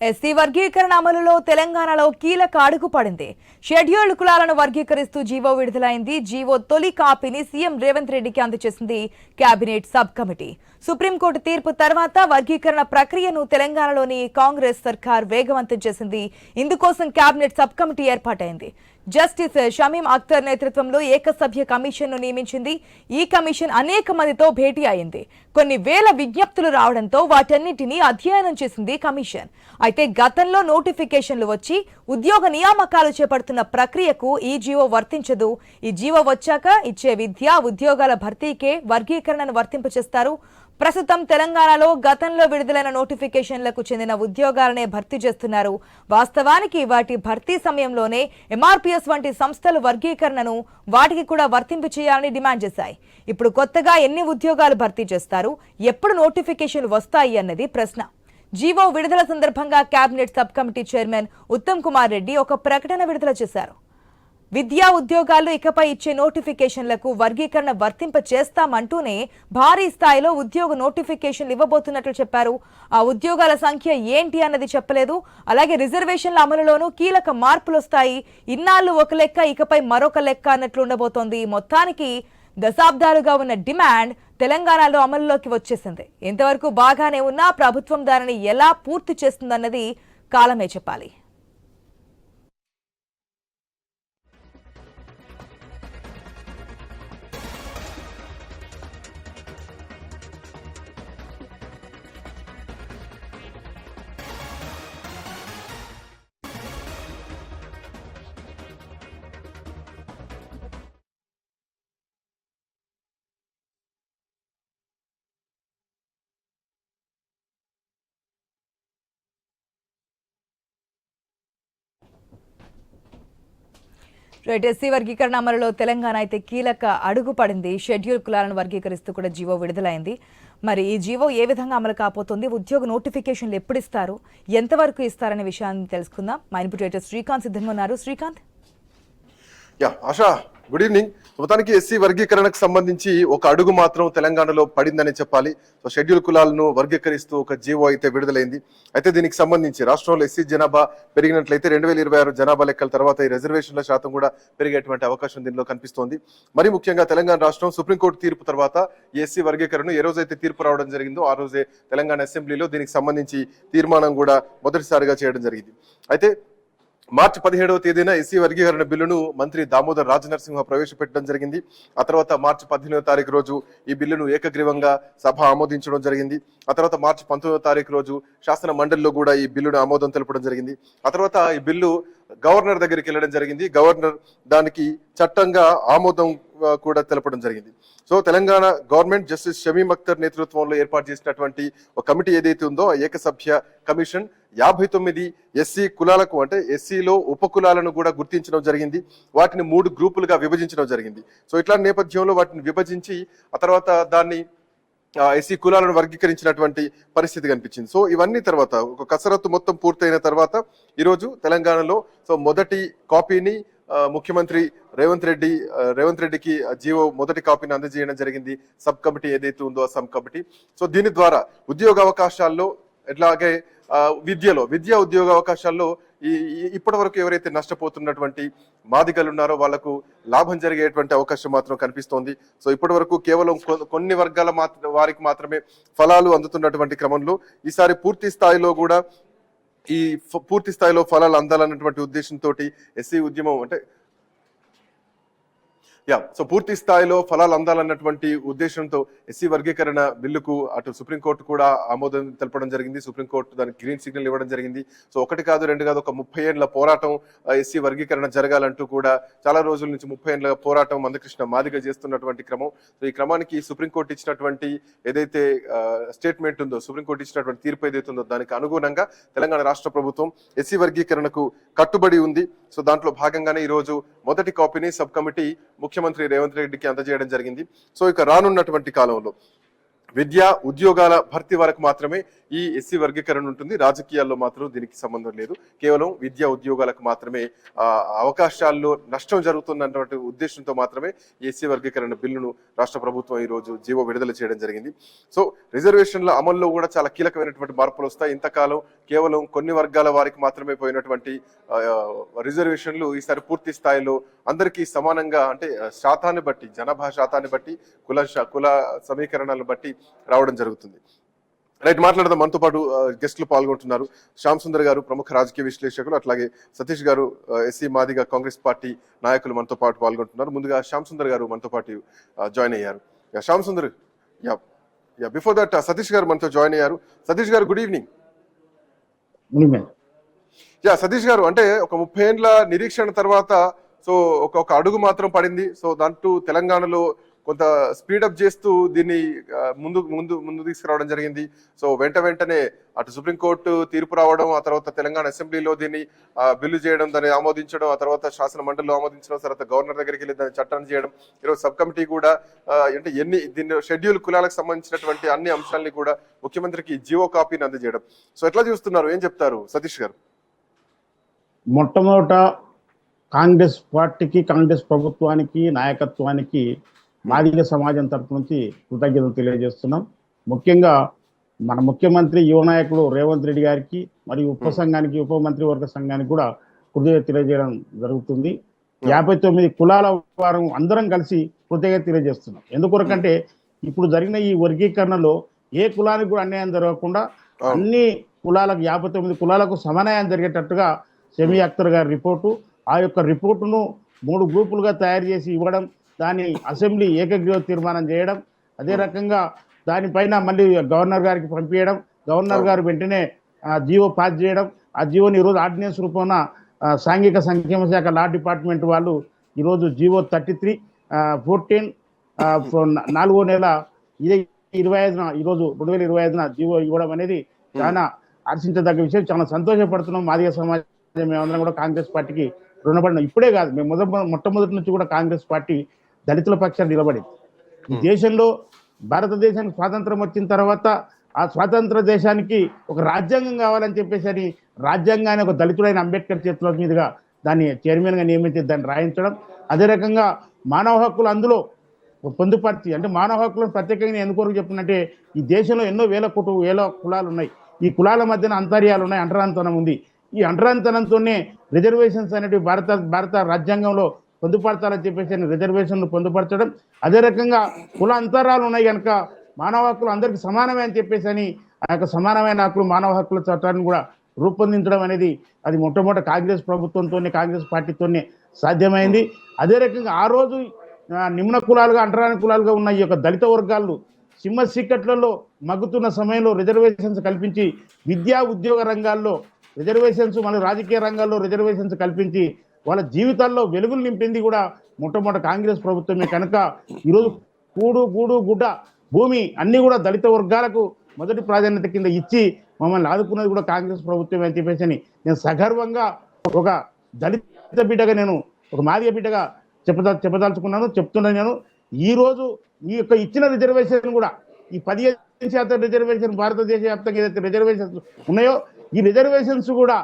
SC వర్గీకరణ అమలులో తెలంగాణలో కీలక అడుగు పడింది. షెడ్యూల్డ్ కులాలను వర్గీకరిస్తూ జీవో విడుదలైంది. జీవో తొలి కాపీని సీఎం రేవంత్ రెడ్డికి అందజేసింది cabinet sub committee. Supreme court తీర్పు తర్వాత వర్గీకరణ ప్రక్రియను తెలంగాణలోని కాంగ్రెస్ సర్కార్ వేగవంతం చేసింది. ఇందుకోసం కేబినెట్ సబ్ కమిటీ ఏర్పాటైంది. జస్టిస్ షమీం అఖ్తర్ నేతృత్వంలో ఏకసభ్య కమిషన్ను నియమించింది. ఈ కమిషన్ అనేక మందితో భేటీ అయింది. కొన్ని వేల విజ్ఞప్తులు రావడంతో వాటన్నిటినీ అధ్యయనం చేసింది కమిషన్. అయితే గతంలో నోటిఫికేషన్లు వచ్చి ఉద్యోగ నియామకాలు చేపడుతున్న ప్రక్రియకు ఈ జీవో వర్తించదు. ఈ జీవో వచ్చాక ఇచ్చే విద్యా ఉద్యోగాల భర్తీకే వర్గీకరణను వర్తింపచేస్తారు. ప్రస్తుతం తెలంగాణలో గతంలో విడుదలైన నోటిఫికేషన్లకు చెందిన ఉద్యోగాలనే భర్తీ చేస్తున్నారు. వాస్తవానికి వాటి భర్తీ సమయంలోనే ఎంఆర్పీఎస్ వంటి సంస్థలు వర్గీకరణను వాటికి కూడా వర్తింపు చేయాలని డిమాండ్ చేశాయి. ఇప్పుడు కొత్తగా ఎన్ని ఉద్యోగాలు భర్తీ చేస్తారు? ఎప్పుడు నోటిఫికేషన్లు వస్తాయి అన్నది ప్రశ్న. జీవో విడుదల సందర్భంగా cabinet sub committee chairman Uttam Kumar Reddy ఒక ప్రకటన విడుదల చేశారు. విద్యా ఉద్యోగాలు ఇకపై ఇచ్చే నోటిఫికేషన్లకు వర్గీకరణ వర్తింప చేస్తామంటూనే భారీ స్థాయిలో ఉద్యోగ నోటిఫికేషన్లు ఇవ్వబోతున్నట్లు చెప్పారు. ఆ ఉద్యోగాల సంఖ్య ఏంటి అన్నది చెప్పలేదు. అలాగే రిజర్వేషన్ల అమలులోనూ కీలక మార్పులు వస్తాయి ఇన్నాళ్ళు ఒక లెక్క ఇకపై మరొక లెక్క అన్నట్లు ఉండబోతోంది. మొత్తానికి దశాబ్దాలుగా ఉన్న డిమాండ్ తెలంగాణలో అమలులోకి వచ్చేసింది. ఇంతవరకు బాగానే ఉన్నా ప్రభుత్వం దానిని ఎలా పూర్తి చేస్తుందన్నది కాలమే చెప్పాలి. రైట్ ఎస్సీ వర్గీకరణ అమలులో తెలంగాణ అయితే కీలక అడుగు పడింది. షెడ్యూల్ కులాలను వర్గీకరిస్తూ కూడా జీవో విడుదలైంది. మరి ఈ జీవో ఏ విధంగా అమలు కాపోతుంది ఉద్యోగ నోటిఫికేషన్లు ఎప్పుడు ఇస్తారు ఎంతవరకు ఇస్తారనే విషయాన్ని తెలుసుకుందాం. మా ఇన్పుట్ రైటర్ శ్రీకాంత్ సిద్ధంగా ఉన్నారు. Srikanth? Yeah Asha good evening. మొత్తానికి ఎస్సీ వర్గీకరణకు సంబంధించి ఒక అడుగు మాత్రం తెలంగాణలో పడిందని చెప్పాలి. సో షెడ్యూల్ కులాలను వర్గీకరిస్తూ ఒక జీవో అయితే విడుదలైంది. అయితే దీనికి సంబంధించి రాష్ట్రంలో ఎస్సీ జనాభా పెరిగినట్లయితే రెండు వేల ఇరవై ఆరు జనాభా లెక్కల తర్వాత ఈ రిజర్వేషన్ల శాతం కూడా పెరిగేటువంటి అవకాశం దీనిలో కనిపిస్తోంది. మరి ముఖ్యంగా తెలంగాణ రాష్ట్రం సుప్రీంకోర్టు తీర్పు తర్వాత ఎస్సీ వర్గీకరణ ఏ రోజైతే తీర్పు రావడం జరిగిందో ఆ రోజే తెలంగాణ అసెంబ్లీలో దీనికి సంబంధించి తీర్మానం కూడా మొదటిసారిగా చేయడం జరిగింది. అయితే మార్చి పదిహేడవ తేదీన ఎస్సీ వర్గీకరణ బిల్లును మంత్రి దామోదర్ రాజనరసింహ ప్రవేశపెట్టడం జరిగింది. ఆ తర్వాత మార్చి పద్దెనిమిదవ తారీఖు రోజు ఈ బిల్లును ఏకగ్రీవంగా సభ ఆమోదించడం జరిగింది. ఆ తర్వాత మార్చి పంతొమ్మిదవ తారీఖు రోజు శాసన మండలిలో కూడా ఈ బిల్లును ఆమోదం తెలపడం జరిగింది. ఆ తర్వాత ఈ బిల్లు గవర్నర్ దగ్గరికి వెళ్ళడం జరిగింది. గవర్నర్ దానికి చట్టంగా ఆమోదం కూడా తెలపడం జరిగింది. So Telangana government justice Shamim Akhtar నేతృత్వంలో ఏర్పాటు చేసినటువంటి ఒక కమిటీ ఏదైతే ఉందో ఏకసభ్య కమిషన్ యాభై తొమ్మిది ఎస్సీ కులాలకు అంటే ఎస్సీలో ఉప కులాలను కూడా గుర్తించడం జరిగింది. వాటిని మూడు గ్రూపులుగా విభజించడం జరిగింది. సో ఇట్లాంటి నేపథ్యంలో వాటిని విభజించి ఆ తర్వాత దాన్ని ఎస్సీ కులాలను వర్గీకరించినటువంటి పరిస్థితి కనిపించింది. సో ఇవన్నీ తర్వాత ఒక కసరత్తు మొత్తం పూర్తయిన తర్వాత ఈరోజు తెలంగాణలో సో మొదటి కాపీని ముఖ్యమంత్రి రేవంత్ రెడ్డి రేవంత్ రెడ్డికి జీవో మొదటి కాపీని అందజేయడం జరిగింది. సబ్ కమిటీ ఏదైతే ఉందో ఆ సబ్ కమిటీ. సో దీని ద్వారా ఉద్యోగ అవకాశాల్లో ఎట్లాగే విద్యలో విద్యా ఉద్యోగ అవకాశాల్లో ఈ ఇప్పటి వరకు ఎవరైతే నష్టపోతున్నటువంటి మాదిగలు ఉన్నారో వాళ్ళకు లాభం జరిగేటువంటి అవకాశం మాత్రం కనిపిస్తోంది. సో ఇప్పటి వరకు కేవలం కొ- కొన్ని వర్గాల వారికి మాత్రమే ఫలాలు అందుతున్నటువంటి క్రమంలో ఈసారి పూర్తి స్థాయిలో కూడా ఈ పూర్తి స్థాయిలో ఫలాలు అందాలన్నటువంటి ఉద్దేశంతో ఎస్సీ ఉద్యమం అంటే యా సో పూర్తి స్థాయిలో ఫలాలు అందాలన్నటువంటి ఉద్దేశంతో ఎస్సీ వర్గీకరణ బిల్లుకు అటు సుప్రీంకోర్టు కూడా ఆమోదం తెలపడం జరిగింది. సుప్రీంకోర్టు దానికి గ్రీన్ సిగ్నల్ ఇవ్వడం జరిగింది. సో ఒకటి కాదు రెండు కాదు ఒక ముప్పై ఏళ్ళ పోరాటం ఎస్సీ వర్గీకరణ జరగాలంటూ కూడా చాలా రోజుల నుంచి ముప్పై ఏళ్ళ పోరాటం మందకృష్ణ మాదిగ చేస్తున్నటువంటి క్రమం. సో ఈ క్రమానికి సుప్రీంకోర్టు ఇచ్చినటువంటి ఏదైతే స్టేట్మెంట్ ఉందో సుప్రీంకోర్టు ఇచ్చినటువంటి తీర్పు ఏదైతే ఉందో దానికి అనుగుణంగా తెలంగాణ రాష్ట్ర ప్రభుత్వం ఎస్సీ వర్గీకరణకు కట్టుబడి ఉంది. సో దాంట్లో భాగంగానే ఈరోజు మొదటి కాపీని సబ్ కమిటీ ముఖ్యమంత్రి రేవంత్ రెడ్డికి అందజేయడం జరిగింది. సో ఇక రానున్నటువంటి కాలంలో విద్య ఉద్యోగాల భర్తీ వరకు మాత్రమే ఈ ఎస్సీ వర్గీకరణ ఉంటుంది. రాజకీయాల్లో మాత్రం దీనికి సంబంధం లేదు. కేవలం విద్యా ఉద్యోగాలకు మాత్రమే అవకాశాల్లో నష్టం జరుగుతున్నటువంటి ఉద్దేశంతో మాత్రమే ఎస్సీ వర్గీకరణ బిల్లును రాష్ట్ర ప్రభుత్వం ఈ రోజు జీవో విడుదల చేయడం జరిగింది. సో రిజర్వేషన్ల అమల్లో కూడా చాలా కీలకమైనటువంటి మార్పులు వస్తాయి. ఇంతకాలం కేవలం కొన్ని వర్గాల వారికి మాత్రమే పోయినటువంటి రిజర్వేషన్లు ఈసారి పూర్తి స్థాయిలో అందరికీ సమానంగా అంటే శాతాన్ని బట్టి జనాభా శాతాన్ని బట్టి కుల కుల సమీకరణాలను బట్టి రావడం జరుగుతుంది. రైట్ మాట్లాడదాం. మనతో పాటు గెస్టులు పాల్గొంటున్నారు. శ్యామ్ సుందర్ గారు ప్రముఖ రాజకీయ విశ్లేషకులు అట్లాగే సతీష్ గారు ఎస్సీ మాదిగా కాంగ్రెస్ పార్టీ నాయకులు మనతో పాటు పాల్గొంటున్నారు. ముందుగా శ్యామ్ సుందర్ గారు మనతో పాటు జాయిన్ అయ్యారు. Yeah, Shyam Sundar yeah yeah before that Satish గారు మనతో జాయిన్ అయ్యారు. సతీష్ గారు గుడ్ ఈవినింగ్ యా సతీష్ గారు అంటే ఒక ముప్పై ఏండ్ల నిరీక్షణ తర్వాత సో ఒక ఒక అడుగు మాత్రం పడింది. సో దాంట్లో తెలంగాణలో కొంత స్పీడప్ చేస్తూ దీన్ని ముందు ముందు ముందు తీసుకురావడం జరిగింది. సో వెంట వెంటనే అటు సుప్రీంకోర్టు తీర్పు రావడం ఆ తర్వాత తెలంగాణ అసెంబ్లీలో దీన్ని బిల్లు చేయడం దాన్ని ఆమోదించడం ఆ తర్వాత శాసన మండలిలో ఆమోదించడం తర్వాత గవర్నర్ దగ్గరికి వెళ్ళి దాన్ని చట్టాన్ని చేయడం ఈరోజు సబ్ కమిటీ కూడా అంటే ఎన్ని దీన్ని షెడ్యూల్ కులాలకు సంబంధించినటువంటి అన్ని అంశాలని కూడా ముఖ్యమంత్రికి జియో కాపీని అందజేయడం. సో ఎట్లా చూస్తున్నారు? ఏం చెప్తారు సతీష్ గారు? మొట్టమొదట కాంగ్రెస్ పార్టీకి కాంగ్రెస్ ప్రభుత్వానికి నాయకత్వానికి మాదిగ సమాజం తరపు నుంచి కృతజ్ఞతలు తెలియజేస్తున్నాం. ముఖ్యంగా మన ముఖ్యమంత్రి యువ నాయకుడు రేవంత్ రెడ్డి గారికి మరియు ఉప సంఘానికి ఉప మంత్రి వర్గ సంఘానికి కూడా కృతజ్ఞత తెలియజేయడం జరుగుతుంది. యాభై తొమ్మిది కులాల వారం అందరం కలిసి కృతజ్ఞత తెలియజేస్తున్నాం. ఎందుకొరకంటే ఇప్పుడు జరిగిన ఈ వర్గీకరణలో ఏ కులానికి కూడా అన్యాయం జరగకుండా. అన్ని కులాలకు యాభై తొమ్మిది కులాలకు సమన్వయం జరిగేటట్టుగా సెమీ అఖ్తర్ గారి రిపోర్టు ఆ యొక్క రిపోర్టును మూడు గ్రూపులుగా తయారు చేసి ఇవ్వడం దాన్ని అసెంబ్లీ ఏకగ్రీవ తీర్మానం చేయడం అదే రకంగా దానిపైన మళ్ళీ గవర్నర్ గారికి పంపించడం గవర్నర్ గారు వెంటనే ఆ జియో పాస్ చేయడం ఆ జీవోని ఈరోజు ఆర్డినెన్స్ రూపంలో సాంఘిక సంక్షేమ శాఖ లా డిపార్ట్మెంట్ వాళ్ళు ఈరోజు జీవో థర్టీ త్రీ ఫోర్టీన్ నాలుగో నెల ఇదే ఇరవై ఐదున ఈరోజు రెండు వేల ఇరవై ఐదున జీవో ఇవ్వడం అనేది చాలా హర్షించదగ్గ విషయం. చాలా సంతోషపడుతున్నాం. మాదిగ సమాజం మేమందరం కూడా కాంగ్రెస్ పార్టీకి రుణపడినాం. ఇప్పుడే కాదు మేము మొదట మొట్టమొదటి నుంచి కూడా కాంగ్రెస్ పార్టీ దళితుల పక్షాన్ని నిలబడింది. ఈ దేశంలో భారతదేశానికి స్వాతంత్రం వచ్చిన తర్వాత ఆ స్వాతంత్ర దేశానికి ఒక రాజ్యాంగం కావాలని చెప్పేసి అని రాజ్యాంగాన్ని ఒక దళితుడైన అంబేద్కర్ చేతుల మీదుగా దాన్ని చైర్మన్గా నియమించి దాన్ని రాయించడం. అదే రకంగా మానవ హక్కులు అందులో పొందుపరిచి అంటే మానవ హక్కులను ప్రత్యేకంగా నేను ఎందుకు చెప్తున్నట్టే ఈ దేశంలో ఎన్నో వేల కుటు వేల కులాలు ఉన్నాయి. ఈ కులాల మధ్యన అంతర్యాలు ఉన్నాయి అంటరాంతనం ఉంది. ఈ అంటరాంతనంతోనే రిజర్వేషన్స్ అనేటివి భారత భారత రాజ్యాంగంలో పొందుపరచాలని చెప్పేసి రిజర్వేషన్లు పొందుపరచడం అదే రకంగా కుల అంతరాలు ఉన్నాయి కనుక మానవ హక్కులు అందరికీ సమానమే అని చెప్పేసి అని ఆ యొక్క సమానమైన హక్కులు మానవ హక్కుల చట్టాన్ని కూడా రూపొందించడం అనేది అది మొట్టమొదటి కాంగ్రెస్ ప్రభుత్వంతోనే కాంగ్రెస్ పార్టీతోనే సాధ్యమైంది. అదే రకంగా ఆ రోజు నిమ్న కులాలుగా అంటరాని కులాలుగా ఉన్న ఈ యొక్క దళిత వర్గాలు సింహ సీకట్లలో మగ్గుతున్న సమయంలో రిజర్వేషన్స్ కల్పించి విద్యా ఉద్యోగ రంగాల్లో రిజర్వేషన్స్ మన రాజకీయ రంగాల్లో రిజర్వేషన్స్ కల్పించి వాళ్ళ జీవితాల్లో వెలుగులు నింపింది కూడా మొట్టమొదటి కాంగ్రెస్ ప్రభుత్వమే కనుక ఈరోజు కూడు గూడు గుడ్డ భూమి అన్ని కూడా దళిత వర్గాలకు మొదటి ప్రాధాన్యత కింద ఇచ్చి మమ్మల్ని ఆదుకున్నది కూడా కాంగ్రెస్ ప్రభుత్వం అని చెప్పేసి అని నేను సగర్వంగా ఒక దళిత బిడ్డగా నేను ఒక మాదిగ బిడ్డగా చెప్పదా చెప్పదలుచుకున్నాను చెప్తున్నాను నేను. ఈరోజు ఈ యొక్క ఇచ్చిన రిజర్వేషన్ కూడా ఈ పదిహేను శాతం రిజర్వేషన్ భారతదేశ వ్యాప్తంగా ఏదైతే రిజర్వేషన్స్ ఉన్నాయో ఈ రిజర్వేషన్స్ కూడా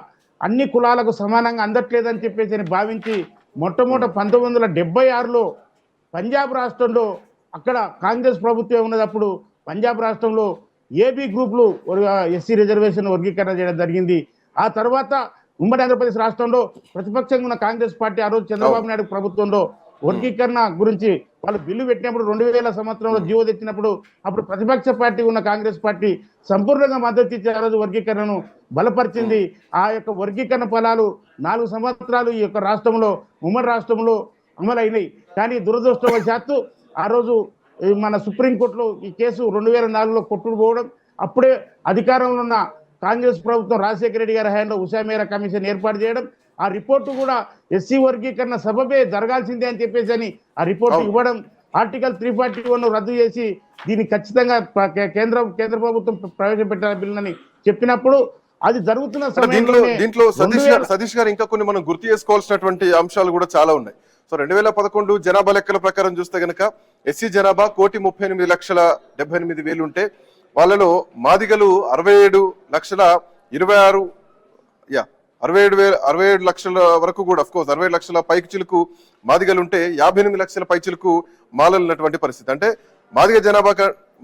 అన్ని కులాలకు సమానంగా అందట్లేదని చెప్పేసి అని భావించి మొట్టమొదట పంతొమ్మిది వందల డెబ్బై ఆరులో పంజాబ్ రాష్ట్రంలో అక్కడ కాంగ్రెస్ ప్రభుత్వం ఉన్నదప్పుడు పంజాబ్ రాష్ట్రంలో ఏబీ గ్రూపులు ఎస్సీ రిజర్వేషన్ వర్గీకరణ చేయడం జరిగింది. ఆ తర్వాత ఉమ్మడి ఆంధ్రప్రదేశ్ రాష్ట్రంలో ప్రతిపక్షంగా ఉన్న కాంగ్రెస్ పార్టీ ఆ రోజు చంద్రబాబు నాయుడు ప్రభుత్వంలో వర్గీకరణ గురించి వాళ్ళు బిల్లు పెట్టినప్పుడు రెండు వేల సంవత్సరంలో జీవో తెచ్చినప్పుడు అప్పుడు ప్రతిపక్ష పార్టీ ఉన్న కాంగ్రెస్ పార్టీ సంపూర్ణంగా మద్దతు ఇచ్చి ఆ రోజు వర్గీకరణను బలపరిచింది. ఆ యొక్క వర్గీకరణ ఫలాలు నాలుగు సంవత్సరాలు ఈ యొక్క రాష్ట్రంలో ఉమ్మడి రాష్ట్రంలో అమలైనాయి. కానీ దురదృష్టవశాత్తు ఆ రోజు మన సుప్రీంకోర్టులో ఈ కేసు రెండు వేల నాలుగులో కొట్టుకు పోవడం అప్పుడే అధికారంలో ఉన్న కాంగ్రెస్ ప్రభుత్వం రాజశేఖర రెడ్డి గారి హయాంలో ఉషామేర కమిషన్ ఏర్పాటు చేయడం ఆ రిపోర్టు కూడా ఎస్సీ వర్గీకరణ సబబే జరగాల్సిందే అని చెప్పేసి అని ఆ రిపోర్టు. ఇవ్వడం ఆర్టికల్ త్రీ ఫార్టీ వన్ రద్దు చేసి దీన్ని ఖచ్చితంగా కేంద్ర కేంద్ర ప్రభుత్వం ప్రవేశపెట్టాల బిల్లుని చెప్పినప్పుడు అది జరుగుతున్న దీంట్లో దీంట్లో సతీష్ గారు సతీష్ గారు ఇంకా కొన్ని మనం గుర్తు చేసుకోవాల్సినటువంటి అంశాలు కూడా చాలా ఉన్నాయి సో రెండు వేల పదకొండు జనాభా లెక్కల ప్రకారం చూస్తే గనక ఎస్సీ జనాభా కోటి ముప్పై ఎనిమిది లక్షల డెబ్బై ఎనిమిది వేలు ఉంటే వాళ్ళలో మాదిగలు అరవై ఏడు లక్షల ఇరవై ఆరు యా అరవై ఏడు వేల అరవై ఏడు లక్షల వరకు కూడా కోర్స్ అరవై ఏడు లక్షల పైకి చిలుకు మాదిగలు ఉంటే యాభై ఎనిమిది లక్షల పై చిలుకు మాలలు ఉన్నటువంటి పరిస్థితి. అంటే మాదిగ జనాభా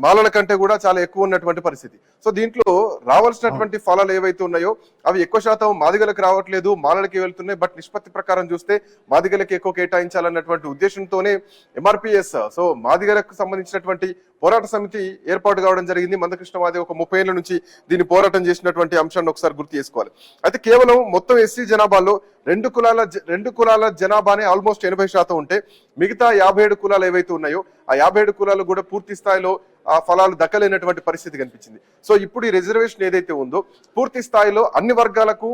మాలల కంటే కూడా చాలా ఎక్కువ ఉన్నటువంటి పరిస్థితి. సో దీంట్లో రావాల్సినటువంటి ఫలాలు ఏవైతే ఉన్నాయో అవి ఎక్కువ శాతం మాదిగలకు రావట్లేదు మాలలకి వెళ్తున్నాయి. బట్ నిష్పత్తి ప్రకారం చూస్తే మాదిగలకి ఎక్కువ కేటాయించాలన్నటువంటి ఉద్దేశంతోనే ఎంఆర్పిఎస్ సో మాదిగలకు సంబంధించినటువంటి పోరాట సమితి ఏర్పాటు కావడం జరిగింది. మందకృష్ణవాది ఒక ముప్పై ఏళ్ళ నుంచి దీన్ని పోరాటం చేసినటువంటి అంశాన్ని ఒకసారి గుర్తు చేసుకోవాలి. అయితే కేవలం మొత్తం ఎస్సీ జనాభాలో రెండు కులాల రెండు కులాల జనాభానే ఆల్మోస్ట్ ఎనభై శాతం ఉంటే మిగతా యాభై ఏడు కులాలు ఏవైతే ఉన్నాయో ఆ యాభై ఏడు కులాలు కూడా పూర్తి స్థాయిలో ఆ ఫలాలు దక్కలేనటువంటి పరిస్థితి కనిపించింది. సో ఇప్పుడు ఈ రిజర్వేషన్ ఏదైతే ఉందో పూర్తి స్థాయిలో అన్ని వర్గాలకు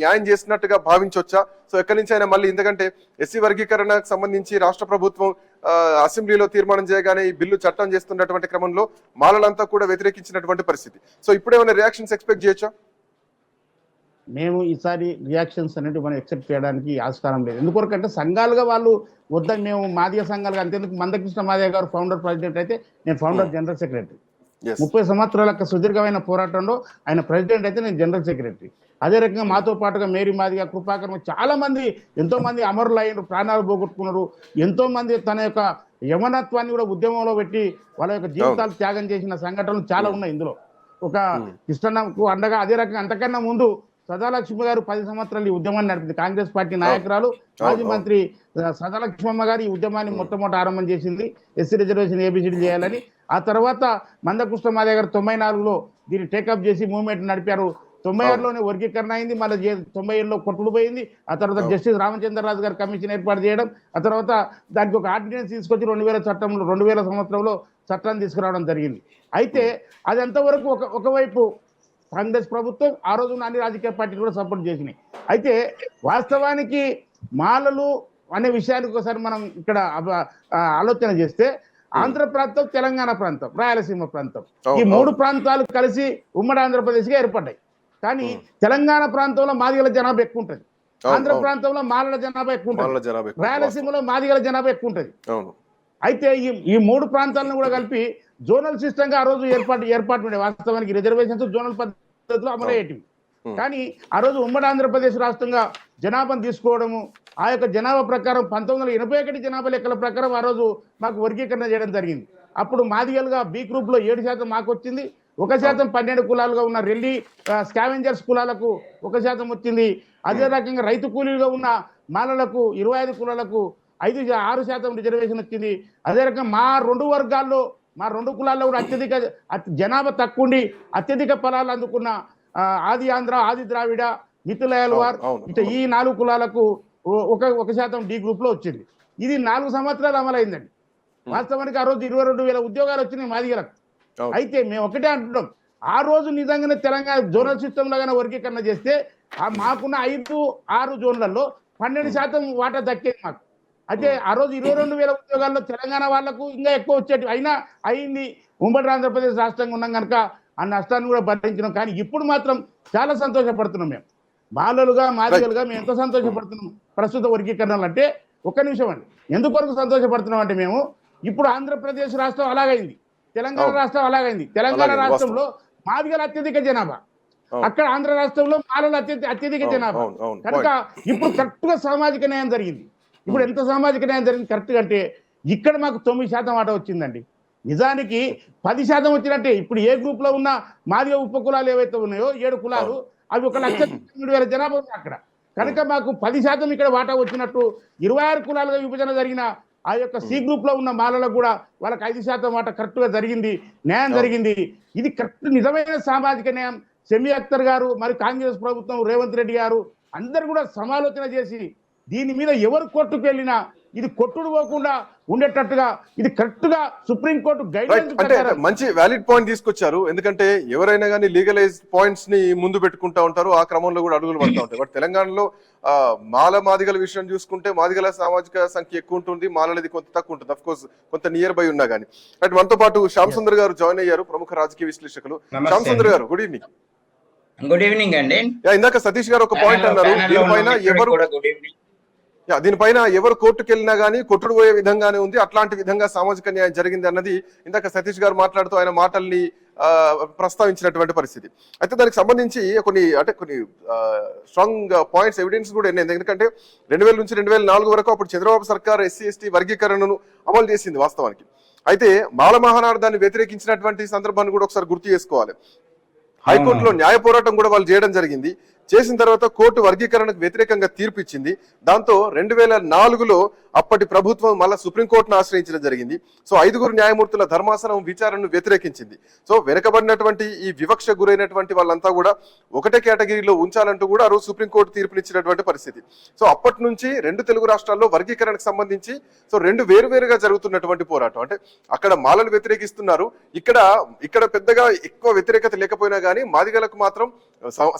న్యాయం చేసినట్టుగా భావించవచ్చా సో ఎక్కడి నుంచి అయినా మళ్ళీ ఎందుకంటే ఎస్సీ వర్గీకరణకు సంబంధించి రాష్ట్ర ప్రభుత్వం అసెంబ్లీలో తీర్మానం చేయగానే ఈ బిల్లు చట్టం చేస్తున్నటువంటి క్రమంలో మాలలంతా కూడా వ్యతిరేకించినటువంటి పరిస్థితి. సో ఇప్పుడేమైనా రియాక్షన్స్ ఎక్స్పెక్ట్ చేయొచ్చా? మేము ఈసారి రియాక్షన్స్ అనేవి మనం ఎక్సెప్ట్ చేయడానికి ఆస్కారం లేదు. ఎందుకొరకంటే సంఘాలుగా వాళ్ళు వద్దని మేము మాదిగ సంఘాలుగా అంతేందుకు మందకృష్ణ మాదిగ గారు ఫౌండర్ ప్రెసిడెంట్ అయితే నేను ఫౌండర్ జనరల్ సెక్రటరీ ముప్పై సంవత్సరాల యొక్క సుదీర్ఘమైన పోరాటంలో ఆయన ప్రెసిడెంట్ అయితే నేను జనరల్ సెక్రటరీ అదే రకంగా మాతో పాటుగా మేరీ మాదిగా కృపాకర్ చాలా మంది ఎంతో మంది అమరులు అయ్యారు ప్రాణాలు పోగొట్టుకున్నారు. ఎంతో మంది తన యొక్క యమనత్వాన్ని కూడా ఉద్యమంలో పెట్టి వాళ్ళ యొక్క జీవితాలు త్యాగం చేసిన సంఘటనలు చాలా ఉన్నాయి ఇందులో. ఒక కృష్ణన్నకు అండగా అదే రకంగా అంతకన్నా ముందు సదాలక్ష్మి గారు పది సంవత్సరాలు ఈ ఉద్యమాన్ని నడిపింది. కాంగ్రెస్ పార్టీ నాయకురాలు మాజీ మంత్రి సదాలక్ష్మమ్మ గారు ఈ ఉద్యమాన్ని మొట్టమొదటి ఆరంభం చేసింది. ఎస్సీ రిజర్వేషన్ ఏబిసిడి చేయాలని. ఆ తర్వాత మందకృష్ణ మాదే గారు తొంభై నాలుగులో దీన్ని టేకప్ చేసి మూవ్మెంట్ నడిపారు. తొంభై ఆరులోనే వర్గీకరణ అయింది. మళ్ళీ తొంభై ఏడులో కొట్టుడు పోయింది. ఆ తర్వాత జస్టిస్ రామచంద్రరాజు గారు కమిషన్ ఏర్పాటు చేయడం. ఆ తర్వాత దానికి ఒక ఆర్డినెన్స్ తీసుకొచ్చి రెండు వేల చట్టంలో రెండు వేల సంవత్సరంలో చట్టాన్ని తీసుకురావడం జరిగింది. అయితే అది ఎంతవరకు ఒక ఒకవైపు కాంగ్రెస్ ప్రభుత్వం ఆ రోజు ఉన్న అన్ని రాజకీయ పార్టీలు కూడా సపోర్ట్ చేసినాయి. అయితే వాస్తవానికి మాలలు అనే విషయానికి ఒకసారి మనం ఇక్కడ ఆలోచన చేస్తే ఆంధ్ర ప్రాంతం తెలంగాణ ప్రాంతం రాయలసీమ ప్రాంతం. ఈ మూడు ప్రాంతాలు కలిసి ఉమ్మడి ఆంధ్రప్రదేశ్గా ఏర్పడ్డాయి. కానీ తెలంగాణ ప్రాంతంలో మాదిగల జనాభా ఎక్కువ ఉంటుంది. ఆంధ్ర. ప్రాంతంలో మాలల జనాభా ఎక్కువ ఉంటుంది. రాయలసీమలో మాదిగల జనాభా ఎక్కువ ఉంటుంది. అయితే ఈ ఈ మూడు ప్రాంతాలను కూడా కలిపి జోనల్ సిస్టమ్గా ఆ రోజు ఏర్పాటు ఏర్పాటు వాస్తవానికి రిజర్వేషన్స్ జోనల్ పద్ధతిలో అమలయ్యేటివి. కానీ ఆ రోజు ఉమ్మడి ఆంధ్రప్రదేశ్ రాష్ట్రంగా జనాభాను తీసుకోవడము ఆ యొక్క జనాభా ప్రకారం పంతొమ్మిది వందల ఎనభై ఒకటి జనాభా లెక్కల ప్రకారం ఆ రోజు మాకు వర్గీకరణ చేయడం జరిగింది. అప్పుడు మాదిగలుగా బి గ్రూప్లో ఏడు శాతం మాకు వచ్చింది ఒక శాతం పన్నెండు కులాలుగా ఉన్న రెల్లి స్కావెంజర్స్ కులాలకు ఒక శాతం వచ్చింది. అదే రకంగా రైతు కూలీలుగా ఉన్న మాలలకు ఇరవై ఐదు కులాలకు ఐదు ఆరు శాతం రిజర్వేషన్ వచ్చింది. అదే రకంగా మా రెండు వర్గాల్లో మా రెండు కులాల్లో కూడా అత్యధిక అత్- జనాభా తక్కువ ఉండి అత్యధిక ఫలాలు అందుకున్న ఆది ఆంధ్ర ఆది ద్రావిడ మిథులయల్వార్ ఇట్లా ఈ నాలుగు కులాలకు ఒక ఒక శాతం డి గ్రూప్లో వచ్చింది. ఇది నాలుగు సంవత్సరాలు అమలైందండి. వాస్తవానికి ఆ రోజు ఇరవై రెండు వేల ఉద్యోగాలు వచ్చినాయి మాదిగలకు. అయితే మేము ఒకటే అంటున్నాం. ఆ రోజు నిజంగానే తెలంగాణ జోనల్ సిస్టమ్ లాగానే వర్గీకరణ చేస్తే మాకున్న ఐదు ఆరు జోన్లలో పన్నెండు శాతం వాటా దక్కేది మాకు. అయితే ఆ రోజు ఇరవై రెండు వేల ఉద్యోగాల్లో తెలంగాణ వాళ్ళకు ఇంకా ఎక్కువ వచ్చేటి అయినా అయింది. ఉమ్మడి ఆంధ్రప్రదేశ్ రాష్ట్రంగా ఉన్నాం కనుక ఆ నష్టాన్ని కూడా భరించినాం. కానీ ఇప్పుడు మాత్రం చాలా సంతోషపడుతున్నాం మేము. బాలలుగా మాదిగలుగా మేము ఎంత సంతోషపడుతున్నాం. ప్రస్తుత వర్గీకరణలు అంటే ఒక్క నిమిషం అండి. ఎందుకొరకు సంతోషపడుతున్నాం అంటే మేము ఇప్పుడు ఆంధ్రప్రదేశ్ రాష్ట్రం అలాగైంది. తెలంగాణ. రాష్ట్రం అలాగైంది. తెలంగాణ రాష్ట్రంలో మాదిగల అత్యధిక జనాభా. అక్కడ ఆంధ్ర రాష్ట్రంలో మాలల అత్యధిక అత్యధిక జనాభా. కనుక ఇప్పుడు కరెక్ట్గా సామాజిక న్యాయం జరిగింది. ఇప్పుడు ఎంత సామాజిక న్యాయం జరిగింది కరెక్ట్ అంటే ఇక్కడ మాకు తొమ్మిది శాతం ఆట వచ్చిందండి. నిజానికి పది శాతం వచ్చినట్టే ఇప్పుడు ఏ గ్రూప్లో ఉన్న మాదిగ ఉపకులాలు ఏవైతే ఉన్నాయో ఏడు కులాలు అవి ఒక లక్ష మూడు వేల జనాభా ఉంది అక్కడ. కనుక మాకు పది శాతం ఇక్కడ వాటా వచ్చినట్టు ఇరవై ఆరు కులాలుగా విభజన జరిగిన ఆ యొక్క సి గ్రూప్లో ఉన్న మాలలకు కూడా వాళ్ళకి ఐదు శాతం వాటా కరెక్ట్గా జరిగింది న్యాయం జరిగింది. ఇది కరెక్ట్ నిజమైన సామాజిక న్యాయం. సెమీ అఖ్తర్ గారు మరి కాంగ్రెస్ ప్రభుత్వం రేవంత్ రెడ్డి గారు అందరు కూడా సమాలోచన చేసి దీని మీద ఎవరు కోర్టుకు వెళ్ళినా ఇది కొట్టుడు పోకుండా ఉండేటట్టుగా ఇది కరెక్ట్గా సుప్రీంకోర్టు అంటే మంచి వ్యాలిడ్ పాయింట్ తీసుకొచ్చారు. ఎందుకంటే ఎవరైనా కానీ లీగలైజ్ పాయింట్స్ని ముందు పెట్టుకుంటా ఉంటారు ఆ క్రమంలో కూడా అడుగులు పడతా ఉంటాయి. బట్ తెలంగాణలో ఆ, మాల మాదిగల విషయం చూసుకుంటే మాదిగల సామాజిక సంఖ్య ఎక్కువ ఉంటుంది మాలలది కొంత తక్కువ ఉంటుంది. అఫ్ కోర్స్ కొంత నియర్ బై ఉన్నా కానీ అటు మనతో పాటు శ్యామ్ సుందర్ గారు జాయిన్ అయ్యారు ప్రముఖ రాజకీయ విశ్లేషకులు. శ్యామ్ సుందర్. గారు గుడ్ ఈవినింగ్ గుడ్ ఈవినింగ్ అండి. యా ఇందాక సతీష్ గారు ఒక పాయింట్ అన్నారు. దీనిపైన ఎవరు కూడా గుడ్ ఈవినింగ్ దీనిపైన ఎవరు కోర్టుకు వెళ్ళినా గానీ కొట్టుడు పోయే విధంగానే ఉంది. అట్లాంటి విధంగా సామాజిక న్యాయం జరిగింది అన్నది ఇందాక సతీష్ గారు మాట్లాడుతూ ఆయన మాటల్ని ప్రస్తావించినటువంటి పరిస్థితి. అయితే దానికి సంబంధించి కొన్ని అంటే కొన్ని స్ట్రాంగ్ పాయింట్స్ ఎవిడెన్స్ కూడా ఉన్నాయి ఎందుకంటే రెండు వేల నుంచి రెండు వేల నాలుగు వరకు అప్పుడు చంద్రబాబు సర్కార్ ఎస్సీ ఎస్టీ వర్గీకరణను అమలు చేసింది వాస్తవానికి. అయితే మాల మహానాడు దాన్ని వ్యతిరేకించినటువంటి సందర్భాన్ని కూడా ఒకసారి గుర్తు చేసుకోవాలి. హైకోర్టులో న్యాయ పోరాటం కూడా వాళ్ళు చేయడం జరిగింది. చేసిన తర్వాత కోర్టు వర్గీకరణకు వ్యతిరేకంగా తీర్పు ఇచ్చింది. దాంతో రెండు వేల నాలుగులో అప్పటి ప్రభుత్వం మళ్ళీ సుప్రీంకోర్టును ఆశ్రయించడం జరిగింది. సో ఐదుగురు న్యాయమూర్తుల ధర్మాసనం విచారణను వ్యతిరేకించింది. సో వెనుకబడినటువంటి ఈ వివక్ష గురైనటువంటి వాళ్ళంతా కూడా ఒకటే కేటగిరీలో ఉంచాలంటూ కూడా ఆ రోజు సుప్రీంకోర్టు తీర్పునిచ్చినటువంటి పరిస్థితి. సో అప్పటి నుంచి రెండు తెలుగు రాష్ట్రాల్లో వర్గీకరణకు సంబంధించి సో రెండు వేరువేరుగా జరుగుతున్నటువంటి పోరాటం. అంటే అక్కడ మాలను వ్యతిరేకిస్తున్నారు. ఇక్కడ ఇక్కడ పెద్దగా ఎక్కువ వ్యతిరేకత లేకపోయినా కానీ మాదిగలకు మాత్రం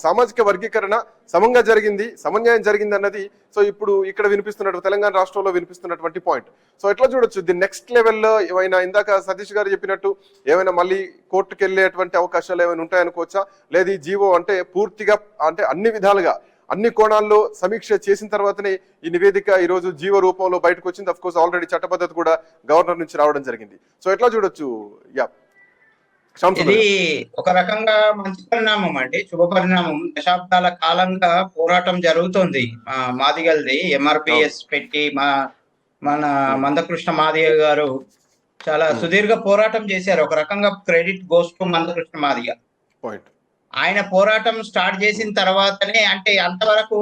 సామాజిక వర్గీకరణ సమంగా జరిగింది సమన్యాయం జరిగింది అన్నది సో ఇప్పుడు ఇక్కడ వినిపిస్తున్నట్టు తెలంగాణ రాష్ట్రంలో వినిపిస్తున్నటువంటి పాయింట్. సో ఎట్లా చూడొచ్చు? ది నెక్స్ట్ లెవెల్లో ఏమైనా ఇందాక సతీష్ గారు చెప్పినట్టు ఏమైనా మళ్ళీ కోర్టుకు వెళ్ళేటువంటి అవకాశాలు ఏమైనా ఉంటాయనుకోవచ్చా? లేదా ఈ జీవో అంటే పూర్తిగా అంటే అన్ని విధాలుగా అన్ని కోణాల్లో సమీక్ష చేసిన తర్వాతనే ఈ నివేదిక ఈ రోజు జీవో రూపంలో బయటకు వచ్చింది అఫ్ కోర్స్ ఆల్రెడీ చట్టబద్ధత కూడా గవర్నర్ నుంచి రావడం జరిగింది. సో ఎట్లా చూడొచ్చు? యా. ఇది. ఒక రకంగా మంచి పరిణామం అండి. శుభ పరిణామం. దశాబ్దాల కాలంగా పోరాటం జరుగుతుంది. మాదిగల్ది ఎంఆర్పిఎస్ పెట్టి మా మన మందకృష్ణ మాదిగ గారు చాలా సుదీర్ఘ పోరాటం చేశారు. ఒక రకంగా credit goes to Mandakrishna Madiga. ఆయన పోరాటం స్టార్ట్ చేసిన తర్వాతనే అంటే అంతవరకు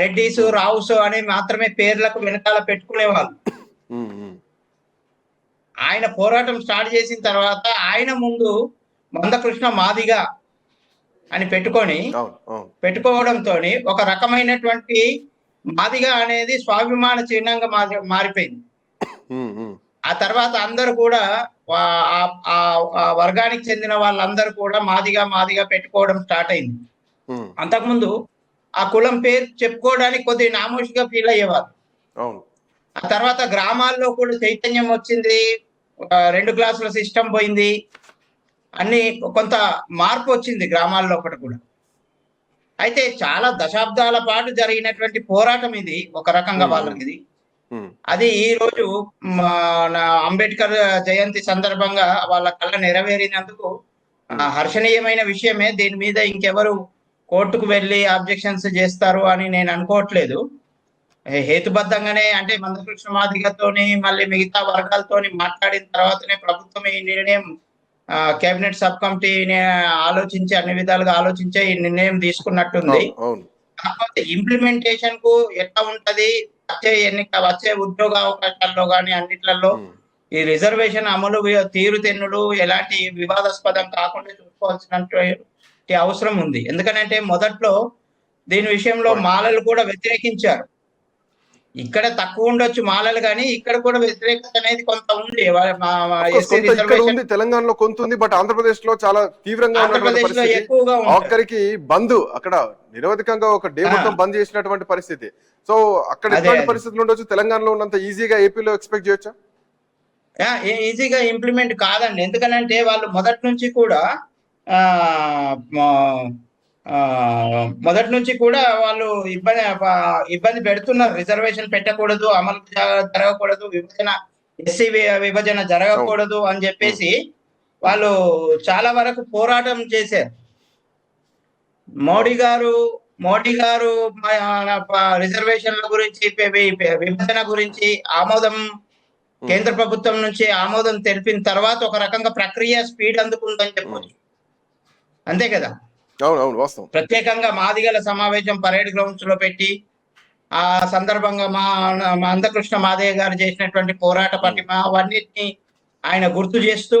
రెడ్డిస్ రావుస్ అని మాత్రమే పేర్లకు వెనకాల పెట్టుకునేవాళ్ళు. ఆయన పోరాటం స్టార్ట్ చేసిన తర్వాత ఆయన ముందు మందకృష్ణ మాదిగ అని పెట్టుకొని పెట్టుకోవడంతో ఒక రకమైనటువంటి మాదిగ అనేది స్వాభిమాన చిహ్నంగా మారి మారిపోయింది. ఆ తర్వాత అందరూ కూడా ఆ- వర్గానికి చెందిన వాళ్ళందరూ కూడా మాదిగా మాదిగా పెట్టుకోవడం స్టార్ట్ అయింది. అంతకుముందు ఆ కులం పేరు చెప్పుకోవడానికి కొద్దిగా నామోషిగా ఫీల్ అయ్యేవారు. ఆ తర్వాత గ్రామాల్లో కూడా చైతన్యం వచ్చింది. రెండు క్లాసుల సిస్టమ్ పోయింది. అన్ని కొంత మార్పు వచ్చింది గ్రామాల్లో ఒకటి కూడా. అయితే చాలా దశాబ్దాల పాటు జరిగినటువంటి పోరాటం ఇది ఒక రకంగా. వాళ్ళకి ఇది అది ఈ రోజు అంబేద్కర్ జయంతి సందర్భంగా వాళ్ళ కళ నెరవేరినందుకు హర్షణీయమైన విషయమే. దీని మీద ఇంకెవరు కోర్టుకు వెళ్ళి ఆబ్జెక్షన్స్ చేస్తారు అని నేను అనుకోవట్లేదు. హేతుబద్ధంగానే అంటే మందకృష్ణ మాదిగతోని మళ్ళీ మిగతా వర్గాలతోని మాట్లాడిన తర్వాతనే ప్రభుత్వం ఈ నిర్ణయం కేబినెట్ సబ్ కమిటీ ఆలోచించి అన్ని విధాలుగా ఆలోచించే ఈ నిర్ణయం తీసుకున్నట్టుంది. కాకపోతే ఇంప్లిమెంటేషన్కు ఎట్లా ఉంటది? వచ్చే ఎన్నిక వచ్చే ఉద్యోగ అవకాశాల్లో గాని అన్నిట్లలో ఈ రిజర్వేషన్ అమలు తీరుతెన్నులు ఎలాంటి వివాదాస్పదం కాకుండా చూసుకోవాల్సినటువంటి అవసరం ఉంది. ఎందుకంటే మొదట్లో దీని విషయంలో మాలలు కూడా వ్యతిరేకించారు. ఇక్కడ తక్కువ ఉండొచ్చు మాలలు కానీ ఇక్కడ కూడా వ్యతిరేకత అనేది కొంత ఉంది. తెలంగాణలో కొంత ఉంది బట్ ఆంధ్రప్రదేశ్లో చాలా తీవ్రంగా ఎక్కువగా ఆఖరికి బంద్ అక్కడ నిరవధికంగా ఒక డే. మొత్తం బంద్ చేసినటువంటి పరిస్థితి. సో అక్కడ. పరిస్థితులు ఉండొచ్చు తెలంగాణలో ఉన్నంత ఈజీగా ఏపీలో ఎక్స్పెక్ట్ చేయొచ్చా? ఈజీగా ఇంప్లిమెంట్ కాదండి. ఎందుకనంటే వాళ్ళు మొదటి నుంచి కూడా మొదటి నుంచి కూడా వాళ్ళు ఇబ్బంది ఇబ్బంది పెడుతున్నారు. రిజర్వేషన్ పెట్టకూడదు అమలు జరగకూడదు విభజన ఎస్సీ విభజన జరగకూడదు అని చెప్పేసి వాళ్ళు చాలా వరకు పోరాటం చేశారు. మోడీ గారు మోడీ గారు రిజర్వేషన్ల గురించి విభజన గురించి ఆమోదం కేంద్ర ప్రభుత్వం నుంచి ఆమోదం తెలిపిన తర్వాత ఒక రకంగా ప్రక్రియ స్పీడ్ అందుకుందని చెప్పొచ్చు. అంతే కదా? అవును అవును వాస్తవం. ప్రత్యేకంగా మాదిగల సమావేశం పరేడ్ గ్రౌండ్స్లో పెట్టి ఆ సందర్భంగా మా అందకృష్ణ మాదయ్య గారు చేసినటువంటి పోరాట పటిమ అవన్నిటిని ఆయన గుర్తు చేస్తూ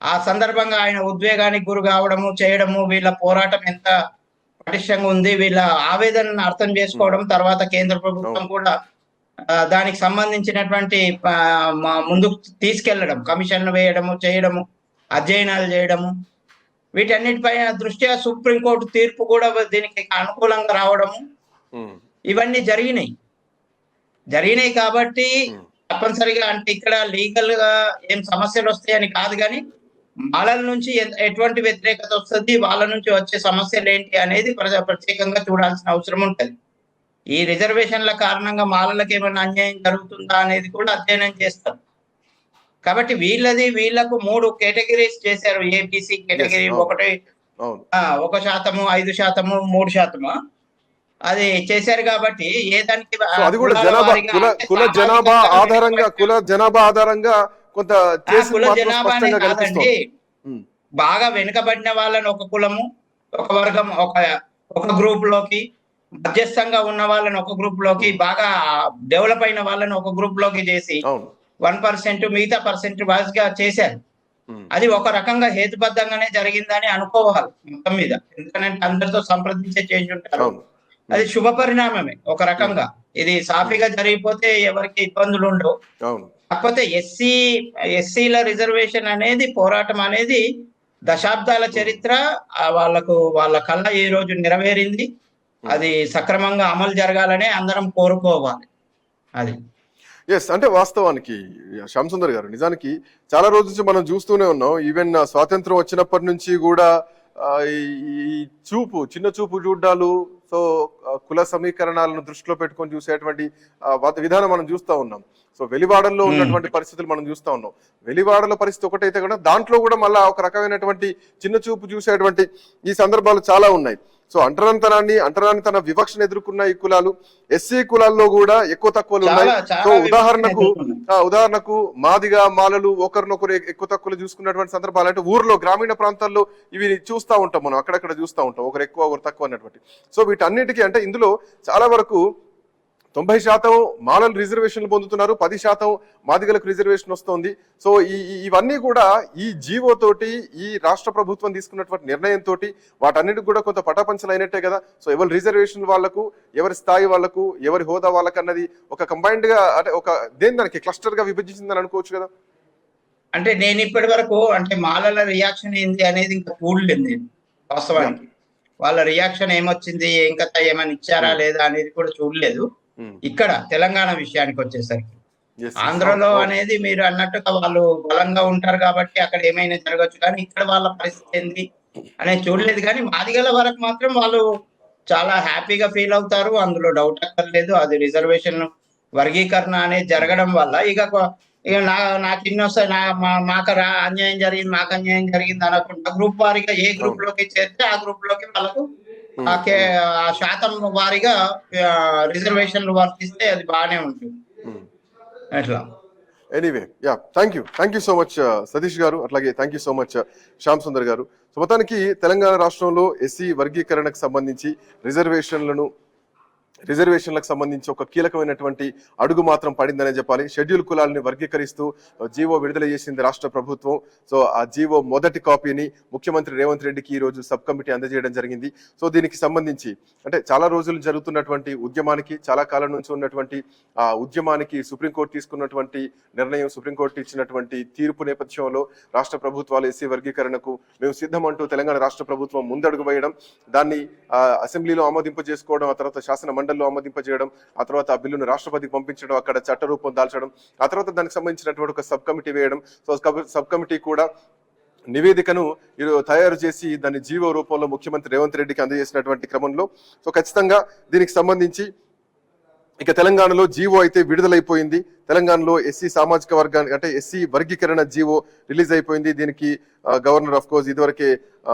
ఆ సందర్భంగా ఆయన ఉద్వేగానికి గురి కావడము చేయడము వీళ్ళ పోరాటం ఎంత పటిష్టంగా ఉంది వీళ్ళ ఆవేదనను అర్థం చేసుకోవడం తర్వాత కేంద్ర ప్రభుత్వం కూడా దానికి సంబంధించినటువంటి ముందుకు తీసుకెళ్ళడం కమిషన్లు వేయడము చేయడము అధ్యయనాలు చేయడము వీటన్నిటిపై దృష్ట్యా సుప్రీంకోర్టు తీర్పు కూడా దీనికి అనుకూలంగా రావడము. ఇవన్నీ జరిగినాయి. జరిగినాయి కాబట్టి తప్పనిసరిగా అంటే ఇక్కడ లీగల్గా ఏం సమస్యలు వస్తాయని కాదు కానీ వాళ్ళ నుంచి ఎటువంటి వ్యతిరేకత వస్తుంది వాళ్ళ నుంచి వచ్చే సమస్యలు ఏంటి అనేది ప్రజ- ప్రత్యేకంగా చూడాల్సిన అవసరం ఉంటది. ఈ రిజర్వేషన్ల కారణంగా మాలలకు ఏమైనా అన్యాయం జరుగుతుందా అనేది కూడా అధ్యయనం చేస్తారు. కాబట్టి వీళ్ళది వీళ్ళకు మూడు కేటగిరీస్ చేశారు ఏబిసి కేటగిరీ. ఒకటి ఒక శాతము ఐదు శాతము మూడు శాతము. అది చేశారు కాబట్టి ఏ దానికి అది కూడా జనాభా కుల జనాభా ఆధారంగా కుల జనాభా ఆధారంగా కొంత కుల జనాభా కాదండి. బాగా వెనుకబడిన వాళ్ళని ఒక కులము ఒక వర్గం ఒక ఒక గ్రూప్లోకి మధ్యస్థంగా ఉన్న వాళ్ళని ఒక గ్రూప్లోకి బాగా డెవలప్ అయిన వాళ్ళని ఒక గ్రూప్లోకి చేసి వన్ పర్సెంట్ మిగతా పర్సెంట్ వాయిస్గా చేశారు. ఉమ్, అది ఒక రకంగా హేతుబద్ధంగానే జరిగిందని అనుకోవాలి మొత్తం మీద. ఎందుకంటే అందరితో సంప్రదించే చేంజ్ ఉంటారు. అవును. అది శుభ పరిణామమే ఒక రకంగా. ఇది సాఫీగా జరిగిపోతే ఎవరికి ఇబ్బందులు ఉండవు. కాకపోతే ఎస్సీ ఎస్సీల రిజర్వేషన్ అనేది పోరాటం అనేది దశాబ్దాల చరిత్ర వాళ్ళకు వాళ్ళ కళ్ళ ఈ రోజు నెరవేరింది. అది సక్రమంగా అమలు జరగాలని అందరం కోరుకోవాలి. అది. ఎస్ అంటే వాస్తవానికి శ్యామ్ సుందర్ గారు నిజానికి చాలా రోజుల నుంచి మనం చూస్తూనే ఉన్నాం. ఈవెన్ స్వాతంత్రం వచ్చినప్పటి నుంచి కూడా ఈ- ఈ చూపు చిన్న చూపు చూడ్డాలు సో కుల సమీకరణాలను దృష్టిలో పెట్టుకొని చూసేటువంటి విధానం మనం చూస్తూ ఉన్నాం. సో వెలివాడల్లో. ఉన్నటువంటి పరిస్థితులు మనం చూస్తా ఉన్నాం. వెలివాడల పరిస్థితి ఒకటైతే కూడా దాంట్లో కూడా మళ్ళా ఒక రకమైనటువంటి చిన్న చూపు చూసేటువంటి ఈ సందర్భాలు చాలా ఉన్నాయి. సో అంటరానితనాన్ని అంటరానితన వివక్షను ఎదుర్కొన్న ఈ కులాలు ఎస్సీ కులాల్లో కూడా ఎక్కువ తక్కువలు ఉన్నాయి. సో ఉదాహరణకు ఉదాహరణకు మాదిగా మాలలు ఒకరినొకరు ఎక్కువ తక్కువలు చూసుకున్నటువంటి సందర్భాలు అంటే ఊర్లో గ్రామీణ ప్రాంతాల్లో ఇవి చూస్తూ ఉంటాం మనం అక్కడక్కడ చూస్తూ ఉంటాం. ఒకరు ఎక్కువ ఒకరు తక్కువ అన్నటువంటి. సో వీటన్నిటికీ అంటే ఇందులో చాలా వరకు తొంభై శాతం మాలలు రిజర్వేషన్లు పొందుతున్నారు పది శాతం మాదిగలకు రిజర్వేషన్ వస్తుంది. సో ఈ ఇవన్నీ కూడా ఈ జీవో తోటి ఈ రాష్ట్ర ప్రభుత్వం తీసుకున్నటువంటి నిర్ణయంతో వాటన్నిటికి కూడా కొంత పటాపంచలు అయినట్టే కదా. సో ఎవరి రిజర్వేషన్ వాళ్ళకు ఎవరి స్థాయి వాళ్ళకు ఎవరి హోదా వాళ్ళకు అన్నది ఒక కంబైన్డ్గా అంటే ఒక దేని దానికి క్లస్టర్గా విభజించిందని అనుకోవచ్చు కదా? అంటే నేను ఇప్పటి వరకు అంటే మాలల రియాక్షన్ ఏంది అనేది ఇంకా చూడలేదు నేను వాస్తవానికి. వాళ్ళ రియాక్షన్ ఏమొచ్చింది ఏం కథ ఏమైనా ఇచ్చారా లేదా అనేది కూడా చూడలేదు. ఇక్కడ తెలంగాణ విషయానికి వచ్చేసరికి. ఆంధ్రలో. అనేది మీరు అన్నట్టుగా వాళ్ళు బలంగా ఉంటారు కాబట్టి అక్కడ ఏమైనా జరగచ్చు కానీ ఇక్కడ వాళ్ళ పరిస్థితి ఏంది అనేది చూడలేదు. కానీ మాదిగల వరకు మాత్రం వాళ్ళు చాలా హ్యాపీగా ఫీల్ అవుతారు. అందులో డౌట్ అక్కర్లేదు. అది రిజర్వేషన్ వర్గీకరణ అనేది జరగడం వల్ల ఇక ఇక నా నాకు ఇన్ని వస్తాయి నా మాకు రా అన్యాయం జరిగింది మాకు అన్యాయం జరిగింది అనకుండా గ్రూప్ వారీగా ఏ గ్రూప్లోకి చేరితే ఆ గ్రూప్లోకి వాళ్ళకు ఆ శాతం వారీగా రిజర్వేషన్లు వర్తిస్తే అది బాగానే ఉంటుంది. ఉమ్. అట్లా. Anyway yeah thank you thank you so much Satish గారు. అట్లాగే thank you so much Shyam Sundar గారు. సో మొత్తానికి తెలంగాణ రాష్ట్రంలో ఎస్సీ వర్గీకరణకు సంబంధించి రిజర్వేషన్లను రిజర్వేషన్లకు సంబంధించి ఒక కీలకమైనటువంటి అడుగు మాత్రం పడిందనే చెప్పాలి. షెడ్యూల్ కులాలని వర్గీకరిస్తూ జీవో విడుదల చేసింది రాష్ట్ర ప్రభుత్వం. సో ఆ జీవో మొదటి కాపీని ముఖ్యమంత్రి రేవంత్ రెడ్డికి ఈ రోజు సబ్ కమిటీ అందజేయడం జరిగింది. సో దీనికి సంబంధించి అంటే చాలా రోజులు జరుగుతున్నటువంటి ఉద్యమానికి చాలా కాలం నుంచి ఉన్నటువంటి ఆ ఉద్యమానికి సుప్రీంకోర్టు తీసుకున్నటువంటి నిర్ణయం సుప్రీంకోర్టు ఇచ్చినటువంటి తీర్పు నేపథ్యంలో రాష్ట్ర ప్రభుత్వాలు ఎస్సీ వర్గీకరణకు మేము సిద్ధం అంటూ తెలంగాణ రాష్ట్ర ప్రభుత్వం ముందడుగు వేయడం దాన్ని అసెంబ్లీలో ఆమోదింప చేసుకోవడం ఆ తర్వాత శాసన మండలిలో ఆమోదింపజేయడం ఆ తర్వాత ఆ బిల్లును రాష్ట్రపతికి పంపించడం అక్కడ చట్ట రూపం దాల్చడం ఆ తర్వాత దానికి సంబంధించినటువంటి ఒక సబ్ కమిటీ వేయడం. సో సబ్ కమిటీ కూడా నివేదికను తయారు చేసి దాన్ని జీవో రూపంలో ముఖ్యమంత్రి రేవంత్ రెడ్డికి అందజేసినటువంటి క్రమంలో. సో ఖచ్చితంగా దీనికి సంబంధించి ఇక తెలంగాణలో జీవో అయితే విడుదలైపోయింది. తెలంగాణలో ఎస్సీ సామాజిక వర్గానికి అంటే ఎస్సీ వర్గీకరణ జీవో రిలీజ్ అయిపోయింది. దీనికి గవర్నర్ ఆఫ్ కోర్స్ ఇదివరకే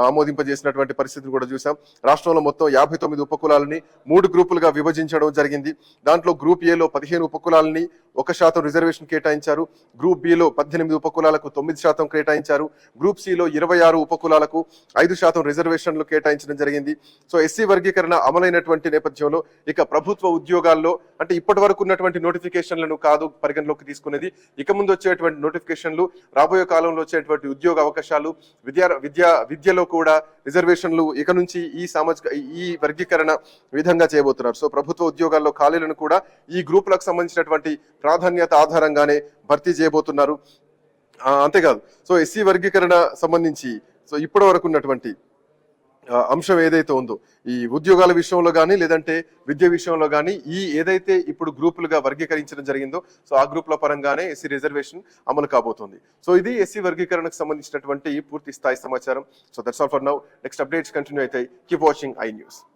ఆమోదింపజేసినటువంటి పరిస్థితిని కూడా చూసాం. రాష్ట్రంలో మొత్తం యాభై తొమ్మిది ఉపకులాలని మూడు గ్రూపులుగా విభజించడం జరిగింది. దాంట్లో గ్రూప్ ఏలో పదిహేను ఉపకులాలని ఒక శాతం రిజర్వేషన్ కేటాయించారు. గ్రూప్ బిలో పద్దెనిమిది ఉపకులాలకు తొమ్మిది శాతం కేటాయించారు. గ్రూప్ సిలో ఇరవై ఆరు ఉపకులాలకు ఐదు శాతం రిజర్వేషన్లు కేటాయించడం జరిగింది. సో ఎస్సీ వర్గీకరణ అమలైనటువంటి నేపథ్యంలో ఇక ప్రభుత్వ ఉద్యోగాల్లో అంటే ఇప్పటి వరకు ఉన్నటువంటి నోటిఫికేషన్లను కాదు పరిగణలోకి తీసుకునేది. ఇక ముందు వచ్చేటువంటి నోటిఫికేషన్లు రాబోయే కాలంలో వచ్చేటువంటి ఉద్యోగ అవకాశాలు విద్యా విద్యా విద్యలో కూడా రిజర్వేషన్లు ఇక నుంచి ఈ సామాజిక ఈ వర్గీకరణ విధంగా చేయబోతున్నారు. సో ప్రభుత్వ ఉద్యోగాల్లో ఖాళీలను కూడా ఈ గ్రూపులకు సంబంధించినటువంటి ప్రాధాన్యత ఆధారంగానే భర్తీ చేయబోతున్నారు. అంతేకాదు సో ఎస్సీ వర్గీకరణ సంబంధించి సో ఇప్పటి వరకు ఉన్నటువంటి అంశం ఏదైతే ఉందో ఈ ఉద్యోగాల విషయంలో కానీ లేదంటే విద్య విషయంలో కానీ ఈ ఏదైతే ఇప్పుడు గ్రూపులుగా వర్గీకరించడం జరిగిందో సో ఆ గ్రూపుల పరంగానే ఎస్సీ రిజర్వేషన్ అమలు కాబోతోంది. సో ఇది ఎస్సీ వర్గీకరణకు సంబంధించినటువంటి పూర్తి స్థాయి సమాచారం. So that's all for now next updates continue అవుతాయి కీప్ వాచింగ్ ఐ న్యూస్